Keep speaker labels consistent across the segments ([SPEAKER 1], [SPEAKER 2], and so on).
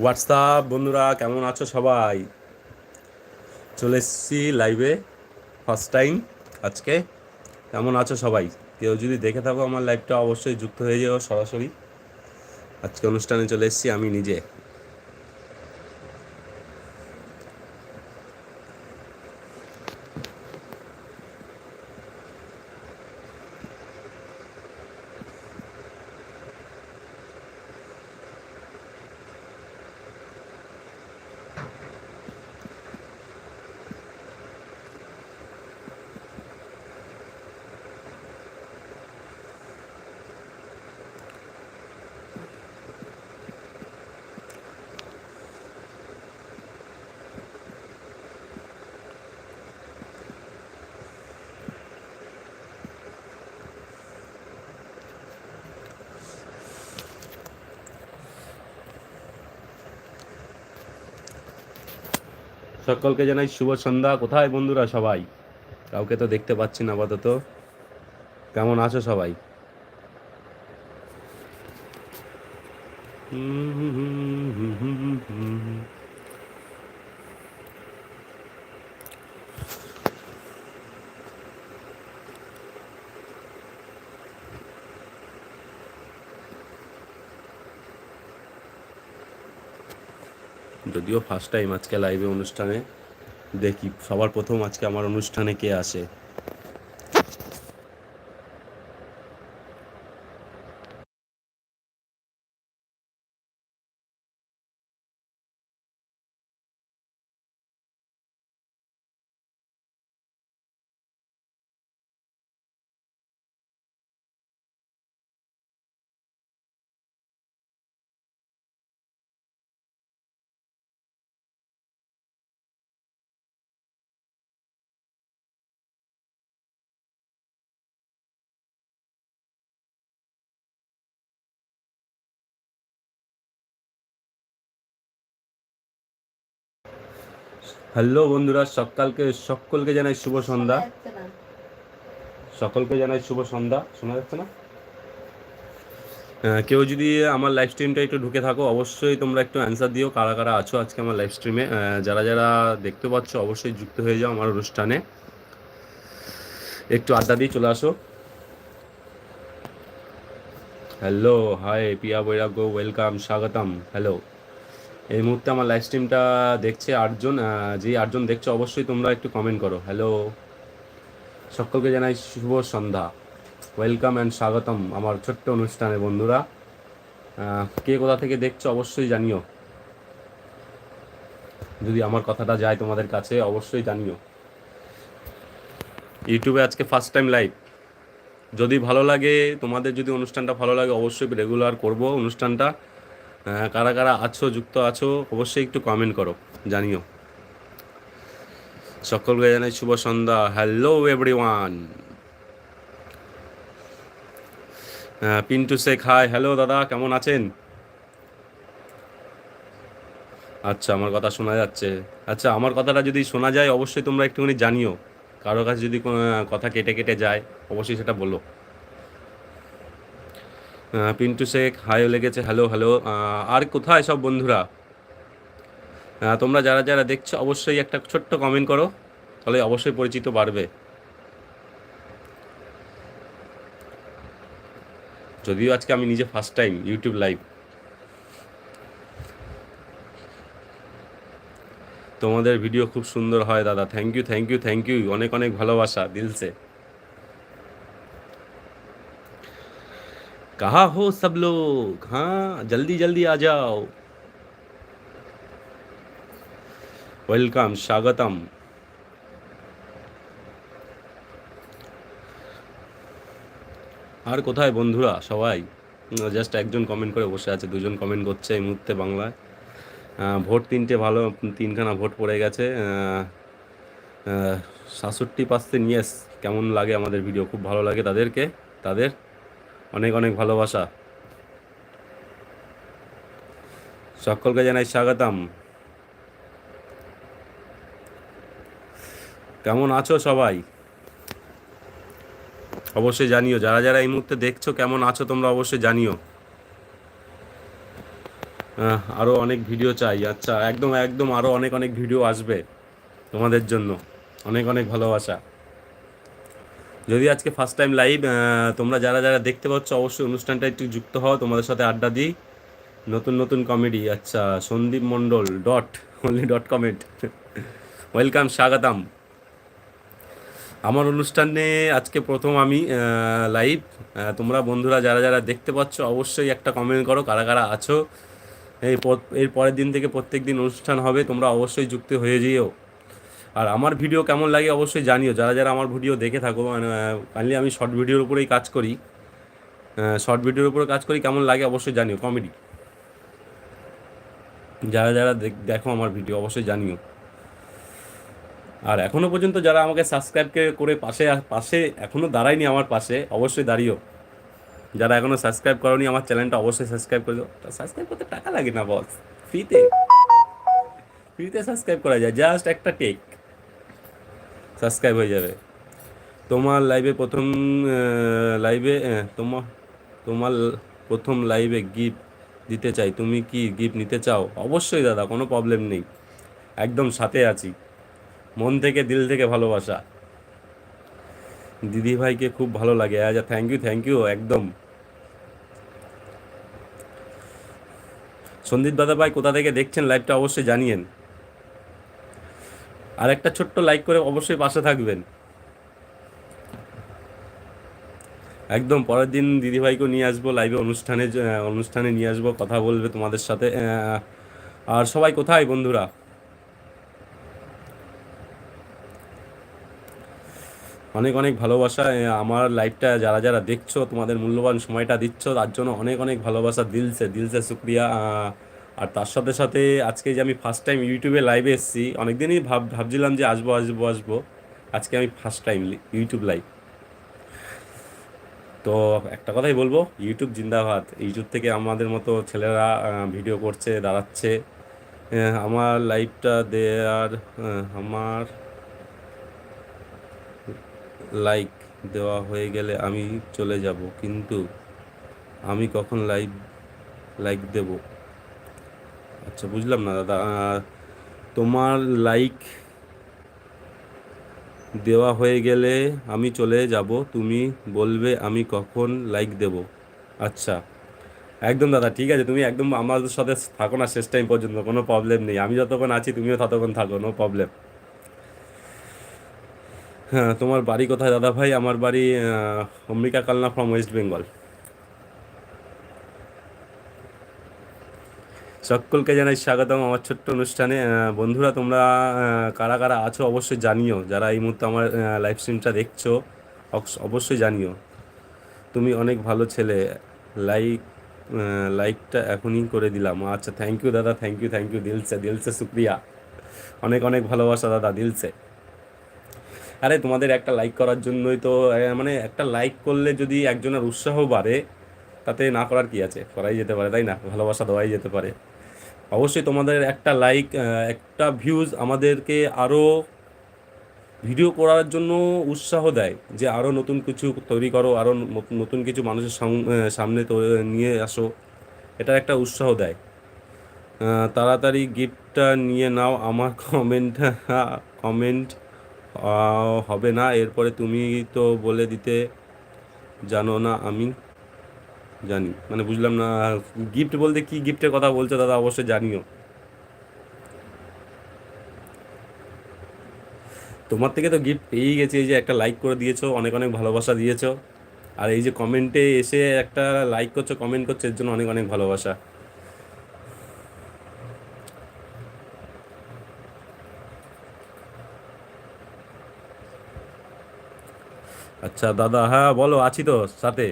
[SPEAKER 1] WhatsApp বন্ধুরা? কেমন আছো সবাই? চলে এসেছি লাইভে ফার্স্ট টাইম আজকে। কেমন আছো সবাই? কেউ যদি দেখে থাকো আমার লাইভটা অবশ্যই যুক্ত হয়ে যাও সরাসরি। আজকে অনুষ্ঠানে চলে এসেছি আমি নিজে। সকলকে জানাই শুভ সন্ধ্যা। কোথায় বন্ধুরা সবাই? কাউকে তো দেখতে পাচ্ছি না আপাতত। কেমন আছো সবাই? যদিও ফার্স্ট টাইম আজকে লাইভে অনুষ্ঠানে দেখি সবার প্রথম আজকে আমার অনুষ্ঠানে কে আসে। হ্যালো বন্ধুরা সকালকে সকলকে জানাই শুভ সন্ধ্যা। সকলকে জানাই শুভ সন্ধ্যা শোনা যাচ্ছে না? কেউ যদি আমার লাইভ স্ট্রিমটা একটু ঢুকে থাকো অবশ্যই তোমরা একটু অ্যান্সার দিও কারা কারা আছো আজকে আমার লাইভ স্ট্রিমে যারা যারা দেখতে পাচ্ছ অবশ্যই যুক্ত হয়ে যাও আমার অনুষ্ঠানে। একটু আড্ডা দিয়ে চলে আসো। হ্যালো হাই পিয়া বৈরাগ্য ওয়েলকাম স্বাগতম। হ্যালো। এই মুহূর্তে আমার লাইভ স্ট্রিমটা দেখছে আটজন যে আটজন দেখছ অবশ্যই তোমরা একটু কমেন্ট করো। হ্যালো সকলকে জানাই শুভ সন্ধ্যা। ওয়েলকাম অ্যান্ড স্বাগতম আমার ছোট্ট অনুষ্ঠানে বন্ধুরা। কে কোথা থেকে দেখছ অবশ্যই জানিও। যদি আমার কথাটা যায় তোমাদের কাছে, অবশ্যই জানিও। ইউটিউবে আজকে ফার্স্ট টাইম লাইভ যদি ভালো লাগে, তোমাদের যদি অনুষ্ঠানটা ভালো লাগে, অবশ্যই রেগুলার করব অনুষ্ঠানটা। কারা কারা আছো, যুক্ত আছো, অবশ্যই একটু কমেন্ট করো, জানিও। সকলকে জানাই শুভ সন্ধ্যা। Hello everyone Pintu Sheikh hi hello দাদা, কেমন আছেন? আচ্ছা আমার কথা শোনা যাচ্ছে। আচ্ছা আমার কথাটা যদি শোনা যায়, অবশ্যই তোমরা একটুখানি জানিও। কারও কাছে যদি কথা কেটে কেটে যায়, অবশ্যই সেটা বলো। পিন্টু শেখ হাইও লেগেছে হ্যালো হ্যালো আর কোথায় সব বন্ধুরা? তোমরা যারা যারা দেখছ, অবশ্যই একটা ছোট্ট কমেন্ট করো, তাহলে অবশ্যই পরিচিত বাড়বে। যদিও আজকে আমি নিজে ফার্স্ট টাইম ইউটিউব লাইভ তোমাদের ভিডিও খুব সুন্দর হয়, দাদা। Thank you thank you thank you অনেক অনেক ভালোবাসা, দিলসে। कहा हो सब लोग हाँ जल्दी जल्दी आ जाओ ওয়েলকাম স্বাগতম আর কোথায় বন্ধুরা সবাই জাস্ট একজন কমেন্ট করে বসে আছে দুজন কমেন্ট করছে এই মুহূর্তে বাংলায় আহ, ভোট তিনটে ভালো তিনখানা ভোট পড়ে গেছে সাতষট্টি পার্সেন্ট ইয়েস কেমন লাগে আমাদের ভিডিও খুব ভালো লাগে তাদেরকে তাদের অনেক অনেক ভালোবাসা। সকলকে জানাই স্বাগতম। কেমন আছো সবাই? অবশ্যই জানিও, যারা যারা এই মুহূর্তে দেখছ কেমন আছো তোমরা অবশ্যই জানিও। আরও অনেক ভিডিও চাই আচ্ছা একদম একদম আরও অনেক অনেক ভিডিও আসবে তোমাদের জন্য। অনেক অনেক ভালোবাসা। যদি আজকে ফার্স্ট টাইম লাইভ তোমরা যারা যারা দেখতে পাচ্ছ, অবশ্যই অনুষ্ঠানটা একটু যুক্ত হও। তোমাদের সাথে আড্ডা দিই। নতুন নতুন কমেডি আচ্ছা Sandip Mondal dot only dot comment welcome স্বাগতম। আমার অনুষ্ঠানে আজকে প্রথম আমি লাইভ তোমরা বন্ধুরা যারা যারা দেখতে পাচ্ছ, অবশ্যই একটা কমেন্ট করো, কারা কারা আছো। এই এর পরের দিন থেকে প্রত্যেক দিন অনুষ্ঠান হবে, তোমরা অবশ্যই যুক্ত হয়ে যেও। আর আমার ভিডিও কেমন লাগে অবশ্যই জানিও। যারা যারা আমার ভিডিও দেখে থাকো কাইন্ডলি আমি শর্ট ভিডিওর উপরেই কাজ করি। শর্ট ভিডিওর উপরে কাজ করি, কেমন লাগে অবশ্যই জানিও কমেডি যারা যারা দেখ- আমার ভিডিও, অবশ্যই জানিও। আর এখনও পর্যন্ত যারা আমাকে সাবস্ক্রাইব করে পাশে পাশে এখনও দাঁড়ায়নি আমার পাশে, অবশ্যই দাঁড়িও। যারা এখনও সাবস্ক্রাইব করনি, আমার চ্যানেলটা অবশ্যই সাবস্ক্রাইব করে দাও। সাবস্ক্রাইব করতে টাকা লাগে না বস ফ্রিতে ফ্রিতে সাবস্ক্রাইব করা যায় জাস্ট একটা টেক সাবস্ক্রাইব হয়ে যাবে। তোমার লাইভে প্রথম লাইভে তোমার তোমার প্রথম লাইভে গিফট দিতে চাই, তুমি কি গিফট নিতে চাও? অবশ্যই দাদা, কোনো প্রবলেম নেই। একদম সাথে আছি। মন থেকে, দিল থেকে ভালোবাসা। দিদি ভাইকে খুব ভালো লাগে। আচ্ছা থ্যাংক ইউ থ্যাংক ইউ একদম। সন্দীপ দাদা ভাই, কোথা থেকে দেখছেন? লাইভটা অবশ্যই জানিয়েন। আর একটা ছোট্ট লাইক করে অবশ্যই পাশে থাকবেন। একদম, পরের দিন দিদিভাইকে নিয়ে আসব লাইভে অনুষ্ঠানে অনুষ্ঠানে নিয়ে আসব, কথা বলবে তোমাদের সাথে। আর সবাই কোথায় বন্ধুরা? অনেক অনেক ভালোবাসা আমার লাইভটা যারা যারা দেখছ, তোমাদের মূল্যবান সময়টা দিচ্ছ, তার জন্য অনেক অনেক ভালোবাসা দিলসে দিলসে শুক্রিয়া। আর তার সাথে সাথে আজকে যে আমি ফার্স্ট টাইম ইউটিউবে লাইভে এসেছি অনেকদিনই ভাব ভাবছিলাম যে আসব আসব আসব। আজকে আমি ফার্স্ট টাইম ইউটিউব লাইভ তো একটা কথাই বলব ইউটিউব জিন্দাবাদ। ইউটিউব থেকে আমাদের মতো ছেলেরা ভিডিও করছে দাঁড়াচ্ছে। আমার লাইভটা দেওয়ার আহ, আমার লাইক দেওয়া হয়ে গেলে আমি চলে যাব। কিন্তু আমি কখন লাইভ লাইক দেব? আচ্ছা বুঝলাম না দাদা। তোমার লাইক দেওয়া হয়ে গেলে আমি চলে যাব। তুমি বলবে আমি কখন লাইক দেব। আচ্ছা একদম দাদা, ঠিক আছে। তুমি একদম আমাদের সাথে থাকো না শেষ টাইম পর্যন্ত, কোনো প্রবলেম নেই। আমি যতক্ষণ আছি, তুমিও ততক্ষণ থাকো নো প্রবলেম হ্যাঁ তোমার বাড়ি কোথায় দাদা ভাই? আমার বাড়ি অম্বিকা কালনা ফ্রম ওয়েস্ট বেঙ্গল সকলকে জানাই স্বাগতম আমার ছোট্ট অনুষ্ঠানে। বন্ধুরা, তোমরা কারা কারা আছো অবশ্যই জানিও। যারা এই মুহূর্তে আমার লাইভ স্ট্রিমটা দেখছ অবশ্যই জানিও। তুমি অনেক ভালো ছেলে। লাইক লাইকটা এখনই করে দিলাম। আচ্ছা থ্যাংক ইউ দাদা থ্যাংক ইউ থ্যাংক ইউ দিলসে দিলসে সুপ্রিয়া। অনেক অনেক ভালোবাসা দাদা, দিলসে। আরে, তোমাদের একটা লাইক করার জন্যই তো মানে একটা লাইক করলে যদি একজনের উৎসাহ বাড়ে, তাতে না করার কি আছে? করাই যেতে পারে, তাই না? ভালোবাসা দেওয়াই যেতে পারে। অবশ্যই তোমাদের একটা লাইক একটা ভিউজ আমাদেরকে আরও ভিডিও করার জন্য উৎসাহ দেয় যে আরও নতুন কিছু তৈরি করো আরও নতুন কিছু মানুষের সাম- সামনে নিয়ে আসো। এটা একটা উৎসাহ দেয়। তাড়াতাড়ি গিফটটা নিয়ে নাও, আমার কমেন্ট কমেন্ট হবে না। এরপরে তুমি তো বলে দিতে জানো না আমি জানি। মানে বুঝলাম না গিফট বলতে কি গিফটের কথা বলছো দাদা, অবশ্যই জানিও। তোমার থেকে তো গিফট পেয়েই গেছি, এই যে একটা লাইক করে দিয়েছ, অনেক অনেক ভালোবাসা দিয়েছ। আর এই যে কমেন্টে এসে একটা লাইক করছ কমেন্ট করছ, এর জন্য অনেক অনেক ভালোবাসা। আচ্ছা দাদা হ্যাঁ বলো, আছি তো সাথে।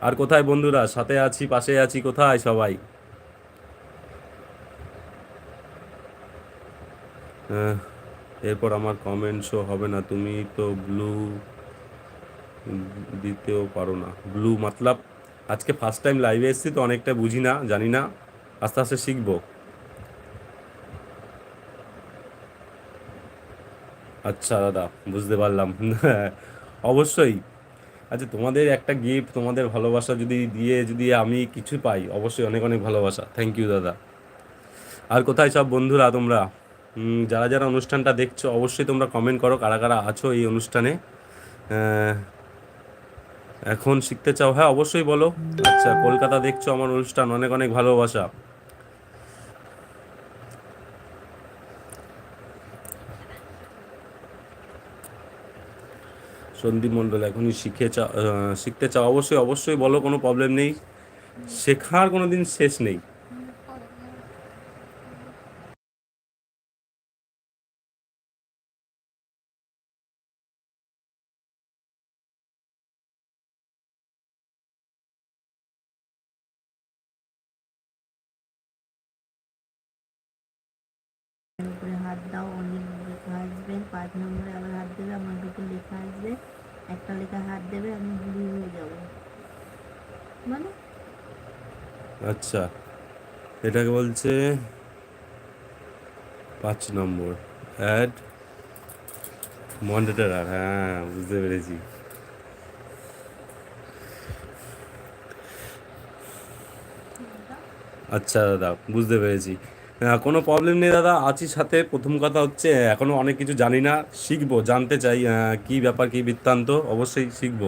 [SPEAKER 1] আর কোথায় বন্ধুরা? সাথে আছি, পাশে আছি, কোথায় সবাই? এরপর আমার কমেন্ট শো হবে না। তুমি তো ব্লু দিতেও পারো না। ব্লু মতলব আজকে ফার্স্ট টাইম লাইভে এসেছি তো অনেকটা বুঝি না, জানি না। আস্তে আস্তে শিখব। আচ্ছা দাদা, বুঝতে পারলাম। অবশ্যই। আচ্ছা তোমাদের একটা গিফট তোমাদের ভালোবাসা যদি দিয়ে, যদি আমি কিছু পাই, অবশ্যই অনেক অনেক ভালোবাসা। থ্যাংক ইউ দাদা। আর কোথায় সব বন্ধুরা তোমরা? যারা যারা অনুষ্ঠানটা দেখছ, অবশ্যই তোমরা কমেন্ট করো, কারা কারা আছো এই অনুষ্ঠানে। এখন শিখতে চাও? হ্যাঁ অবশ্যই বলো। আচ্ছা কলকাতা দেখছ আমার অনুষ্ঠান, অনেক অনেক ভালোবাসা। সন্দীপ মণ্ডল এখনই শিখে চা শিখতে চাও, অবশ্যই অবশ্যই বলো, কোনো প্রবলেম নেই। শেখার কোনো দিন শেষ নেই
[SPEAKER 2] এর উপরে হাত দাও অনেক লেখা আসবে পাঁচ নম্বরে আবার হাত দেবে আমার দুটো লেখা আসবে লেখা হাত দেবে, আমি বুড়ি হয়ে যাব। মানে?
[SPEAKER 1] আচ্ছা এটাকে বলছে পাঁচ নম্বর। অ্যাড মন্ডেটার আর হ্যাঁ বুঝতে পেরেছি। আচ্ছা দাদা, বুঝতে পেরেছি। কোনো প্রবলেম নেই দাদা, আছি সাথে। প্রথম কথা হচ্ছে এখনও অনেক কিছু জানি না। শিখব, জানতে চাই কি ব্যাপার, কি বৃত্তান্ত? অবশ্যই শিখব।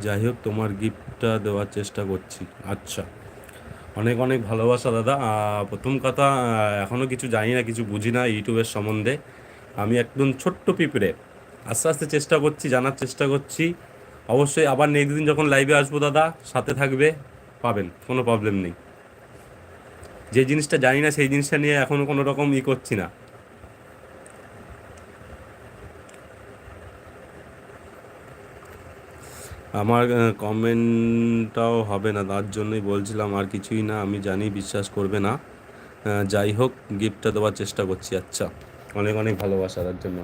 [SPEAKER 1] যাই হোক, তোমার গিফটটা দেওয়ার চেষ্টা করছি। আচ্ছা। অনেক অনেক ভালোবাসা দাদা। প্রথম কথা এখনও কিছু জানি না, কিছু বুঝি না ইউটিউবের সম্বন্ধে। আমি একদম ছোট্ট পিঁপড়ে। আস্তে আস্তে চেষ্টা করছি, জানার চেষ্টা করছি। অবশ্যই আবার নেক্সট দিন যখন লাইভে আসব দাদা, সাথে থাকবে, পাবেন, কোনো প্রবলেম নেই। যে জিনিসটা জানি না, সেই জিনিসটা নিয়ে এখনও কোনো রকম ই করছি না। আমার কমেন্টটাও হবে না, তার জন্যই বলছিলাম, আর কিছুই না, আমি জানি, বিশ্বাস করবে না। যাই হোক গিফটটা দেওয়ার চেষ্টা করছি আচ্ছা। অনেক অনেক ভালোবাসা, তার জন্য।